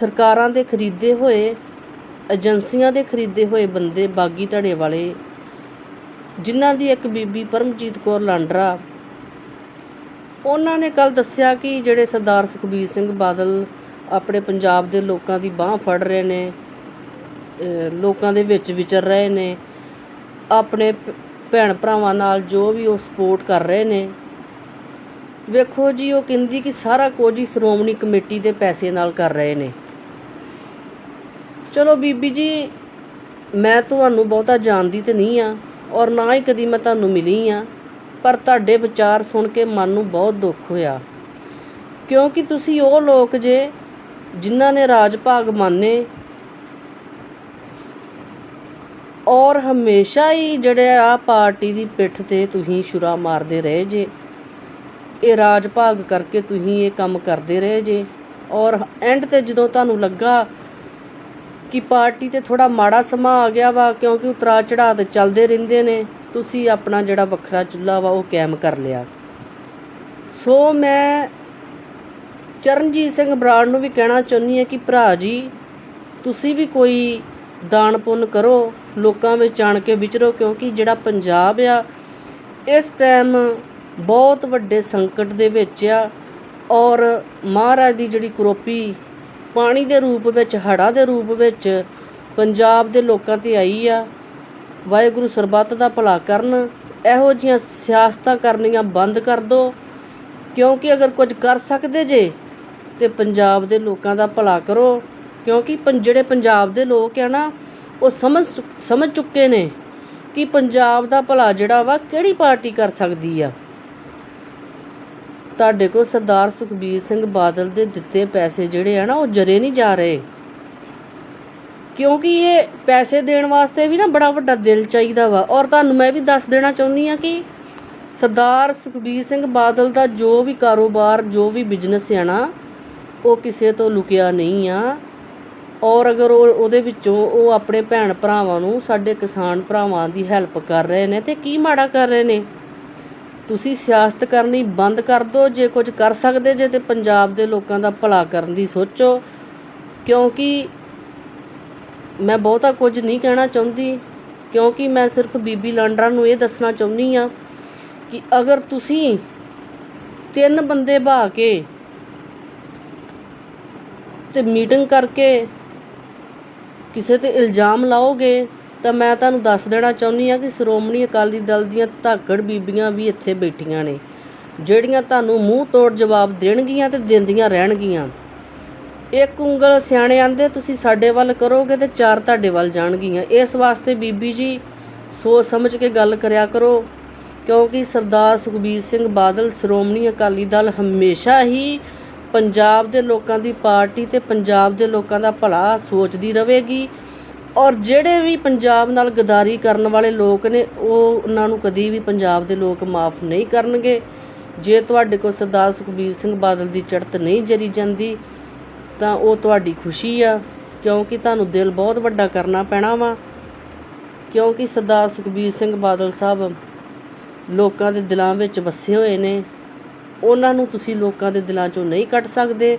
ਸਰਕਾਰਾਂ ਦੇ ਖਰੀਦੇ ਹੋਏ, ਏਜੰਸੀਆਂ ਦੇ ਖਰੀਦੇ ਹੋਏ ਬੰਦੇ ਬਾਗੀ ਧੜੇ ਵਾਲੇ, ਜਿਨ੍ਹਾਂ ਦੀ ਇੱਕ ਬੀਬੀ ਪਰਮਜੀਤ ਕੌਰ ਲਾਂਡਰਾ, ਉਹਨਾਂ ਨੇ ਕੱਲ ਦੱਸਿਆ ਕਿ ਜਿਹੜੇ ਸਰਦਾਰ ਸੁਖਬੀਰ ਸਿੰਘ ਬਾਦਲ ਆਪਣੇ ਪੰਜਾਬ ਦੇ ਲੋਕਾਂ ਦੀ ਬਾਹ ਫੜ ਰਹੇ ਨੇ ਲੋਕਾਂ ਦੇ ਵਿੱਚ ਵਿਚਰ ਰਹੇ ਨੇ, ਆਪਣੇ ਭੈਣ ਭਰਾਵਾਂ ਨਾਲ ਜੋ ਵੀ ਉਹ ਸਪੋਰਟ ਕਰ ਰਹੇ ਨੇ, ਵੇਖੋ ਜੀ, ਉਹ ਕਹਿੰਦੀ ਕਿ ਸਾਰਾ ਕੁਝ ਹੀ ਸ਼੍ਰੋਮਣੀ ਕਮੇਟੀ ਦੇ ਪੈਸੇ ਨਾਲ ਕਰ ਰਹੇ ਨੇ। ਚਲੋ ਬੀਬੀ ਜੀ, ਮੈਂ ਤੁਹਾਨੂੰ ਬਹੁਤਾ ਜਾਣਦੀ ਤੇ ਨਹੀਂ ਆ, ਔਰ ਨਾ ਹੀ ਕਦੀ ਮੈਂ ਤੁਹਾਨੂੰ ਮਿਲੀ ਆ, ਪਰ ਤੁਹਾਡੇ ਵਿਚਾਰ ਸੁਣ ਕੇ ਮਨ ਨੂੰ ਬਹੁਤ ਦੁੱਖ ਹੋਇਆ। ਕਿਉਂਕਿ ਤੁਸੀਂ ਉਹ ਲੋਕ ਜੇ, ਜਿਨ੍ਹਾਂ ਨੇ ਰਾਜ ਭਾਗ ਮੰਨੇ, ਔਰ ਹਮੇਸ਼ਾ ਹੀ ਜਿਹੜੇ ਆ ਪਾਰਟੀ ਦੀ ਪਿੱਠ ਤੇ ਤੁਸੀਂ ਸ਼ੁਰਾ ਮਾਰਦੇ ਰਹੇ ਜੇ, ਇਹ ਰਾਜ ਭਾਗ ਕਰਕੇ ਤੁਸੀਂ ਇਹ ਕੰਮ ਕਰਦੇ ਰਹੇ ਜੇ, ਔਰ ਐਂਡ ਤੇ ਜਦੋਂ ਤੁਹਾਨੂੰ ਲੱਗਾ ਕਿ ਪਾਰਟੀ ਤੇ ਥੋੜਾ ਮਾੜਾ ਸਮਾਂ ਆ ਗਿਆ ਵਾ, ਕਿਉਂਕਿ ਉਤਰਾ ਚੜਾਅ ਤੇ ਚੱਲਦੇ ਰਹਿੰਦੇ ਨੇ। ਤੁਸੀਂ ਆਪਣਾ ਜਿਹੜਾ ਵੱਖਰਾ ਚੁੱਲ੍ਹਾ ਵਾ, ਉਹ ਕਾਇਮ ਕਰ ਲਿਆ। ਸੋ ਮੈਂ ਚਰਨਜੀਤ ਸਿੰਘ ਬਰਾੜ ਨੂੰ ਵੀ ਕਹਿਣਾ ਚਾਹੁੰਦੀ ਹਾਂ ਕਿ ਭਰਾ ਜੀ, ਤੁਸੀਂ ਵੀ ਕੋਈ ਦਾਨ ਪੁੰਨ ਕਰੋ, ਲੋਕਾਂ ਵਿੱਚ ਆਣ ਕੇ ਵਿਚਰੋ, ਕਿਉਂਕਿ ਜਿਹੜਾ ਪੰਜਾਬ ਆ, ਇਸ ਟਾਈਮ ਬਹੁਤ ਵੱਡੇ ਸੰਕਟ ਦੇ ਵਿੱਚ ਆ। ਔਰ ਮਹਾਰਾਜ ਦੀ ਜਿਹੜੀ ਕਰੋਪੀ ਪਾਣੀ ਦੇ ਰੂਪ ਵਿੱਚ, ਹੜ੍ਹਾਂ ਦੇ ਰੂਪ ਵਿੱਚ ਪੰਜਾਬ ਦੇ ਲੋਕਾਂ ਤੇ ਆਈ ਆ। ਵਾਹਿਗੁਰੂ ਸਰਬੱਤ ਦਾ ਭਲਾ ਕਰਨ। ਇਹੋ ਜੀਆਂ ਸਿਆਸਤਾਂ ਕਰਨੀਆਂ ਬੰਦ ਕਰ ਦਿਓ ਕਿਉਂਕਿ ਅਗਰ ਕੁਝ ਕਰ ਸਕਦੇ ਜੇ, ਤੇ ਪੰਜਾਬ ਦੇ ਲੋਕਾਂ ਦਾ ਭਲਾ ਕਰੋ। ਕਿਉਂਕਿ ਪੰ- ਜਿਹੜੇ ਪੰਜਾਬ ਦੇ ਲੋਕ ਆ ਨਾ, ਉਹ ਸਮਝ ਸਮਝ ਚੁੱਕੇ ਨੇ ਕਿ ਪੰਜਾਬ ਦਾ ਭਲਾ ਜਿਹੜਾ ਵਾ ਕਿਹੜੀ ਪਾਰਟੀ ਕਰ ਸਕਦੀ ਆ। ਤੁਹਾਡੇ ਕੋਲ ਸਰਦਾਰ ਸੁਖਬੀਰ ਸਿੰਘ ਬਾਦਲ ਦੇ ਦਿੱਤੇ ਪੈਸੇ ਜਿਹੜੇ ਆ ਨਾ, ਉਹ ਜਰੇ ਨਹੀਂ ਜਾ ਰਹੇ। ਕਿਉਂਕਿ ਇਹ ਪੈਸੇ ਦੇਣ ਵਾਸਤੇ ਵੀ ਨਾ ਬੜਾ ਵੱਡਾ ਦਿਲ ਚਾਹੀਦਾ ਵਾ। ਔਰ ਤੁਹਾਨੂੰ ਮੈਂ ਵੀ ਦੱਸ ਦੇਣਾ ਚਾਹੁੰਦੀ ਆ ਕਿ ਸਰਦਾਰ ਸੁਖਬੀਰ ਸਿੰਘ ਬਾਦਲ ਦਾ ਜੋ ਵੀ ਕਾਰੋਬਾਰ, ਜੋ ਵੀ ਬਿਜ਼ਨਸ ਆ ਨਾ, ਉਹ ਕਿਸੇ ਤੋਂ ਲੁਕਿਆ ਨਹੀਂ ਆ। ਔਰ ਅਗਰ ਉਹ ਉਹਦੇ ਵਿੱਚੋਂ ਉਹ ਆਪਣੇ ਭੈਣ ਭਰਾਵਾਂ ਨੂੰ, ਸਾਡੇ ਕਿਸਾਨ ਭਰਾਵਾਂ ਦੀ ਹੈਲਪ ਕਰ ਰਹੇ ਨੇ, ਤੇ ਕੀ ਮਾੜਾ ਕਰ ਰਹੇ ਨੇ? ਤੁਸੀਂ ਸਿਆਸਤ ਕਰਨੀ ਬੰਦ ਕਰ ਦਿਓ, ਜੇ ਕੁਝ ਕਰ ਸਕਦੇ ਜੇ ਤੇ ਪੰਜਾਬ ਦੇ ਲੋਕਾਂ ਦਾ ਭਲਾ ਕਰਨ ਦੀ ਸੋਚੋ। ਕਿਉਂਕਿ ਮੈਂ ਬਹੁਤਾ ਕੁਝ ਨਹੀਂ ਕਹਿਣਾ ਚਾਹੁੰਦੀ, ਕਿਉਂਕਿ ਮੈਂ ਸਿਰਫ ਬੀਬੀ ਲਾਂਡਰਾ ਨੂੰ ਇਹ ਦੱਸਣਾ ਚਾਹੁੰਦੀ ਆ ਕਿ ਅਗਰ ਤੁਸੀਂ ਤਿੰਨ ਬੰਦੇ ਬਹਾ ਕੇ ਤੇ ਮੀਟਿੰਗ ਕਰਕੇ ਕਿਸੇ ਤੇ ਇਲਜ਼ਾਮ ਲਾਓਗੇ ਤਾਂ ਮੈਂ ਤੁਹਾਨੂੰ ਦੱਸ ਦੇਣਾ ਚਾਹੁੰਦੀ ਆ ਕਿ ਸ਼੍ਰੋਮਣੀ ਅਕਾਲੀ ਦਲ ਦੀਆਂ ਧਾਕੜ ਬੀਬੀਆਂ ਵੀ ਇੱਥੇ ਬੈਠੀਆਂ ਨੇ, ਜਿਹੜੀਆਂ ਤੁਹਾਨੂੰ ਮੂੰਹ ਤੋੜ ਜਵਾਬ ਦੇਣਗੀਆਂ ਤੇ ਦਿੰਦੀਆਂ ਰਹਿਣਗੀਆਂ। ਇੱਕ ਉਂਗਲ ਸਿਆਣੇ ਆਂਦੇ, ਤੁਸੀਂ ਸਾਡੇ ਵੱਲ ਕਰੋਗੇ ਤੇ ਚਾਰ ਤੁਹਾਡੇ ਵੱਲ ਜਾਣਗੀਆਂ। ਇਸ ਵਾਸਤੇ ਬੀਬੀ ਜੀ, ਸੋਚ ਸਮਝ ਕੇ ਗੱਲ ਕਰਿਆ ਕਰੋ, ਕਿਉਂਕਿ ਸਰਦਾਰ ਸੁਖਬੀਰ ਸਿੰਘ ਬਾਦਲ ਸ਼੍ਰੋਮਣੀ ਅਕਾਲੀ ਦਲ ਹਮੇਸ਼ਾ ਹੀ ਪੰਜਾਬ ਦੇ ਲੋਕਾਂ ਦੀ ਪਾਰਟੀ ਤੇ ਪੰਜਾਬ ਦੇ ਲੋਕਾਂ ਦਾ ਭਲਾ ਸੋਚਦੀ ਰਹੇਗੀ। ਔਰ ਜਿਹੜੇ ਵੀ ਪੰਜਾਬ ਨਾਲ ਗਦਾਰੀ ਕਰਨ ਵਾਲੇ ਲੋਕ ਨੇ, ਉਹ ਉਹਨਾਂ ਨੂੰ ਕਦੀ ਵੀ ਪੰਜਾਬ ਦੇ ਲੋਕ ਮਾਫ ਨਹੀਂ ਕਰਨਗੇ। ਜੇ ਤੁਹਾਡੇ ਕੋਲ ਸਰਦਾਰ ਸੁਖਬੀਰ ਸਿੰਘ ਬਾਦਲ ਦੀ ਚੜ੍ਹਤ ਨਹੀਂ ਜਰੀ ਜਾਂਦੀ, ਤਾਂ ਉਹ ਤੁਹਾਡੀ ਖੁਸ਼ੀ ਆ, ਕਿਉਂਕਿ ਤੁਹਾਨੂੰ ਦਿਲ ਬਹੁਤ ਵੱਡਾ ਕਰਨਾ ਪੈਣਾ ਵਾ। ਕਿਉਂਕਿ ਸਰਦਾਰ ਸੁਖਬੀਰ ਸਿੰਘ ਬਾਦਲ ਸਾਹਿਬ ਲੋਕਾਂ ਦੇ ਦਿਲਾਂ ਵਿੱਚ ਵਸੇ ਹੋਏ ਨੇ। ਉਹਨਾਂ ਨੂੰ ਤੁਸੀਂ ਲੋਕਾਂ ਦੇ ਦਿਲਾਂ ਚੋਂ ਨਹੀਂ ਕੱਢ ਸਕਦੇ।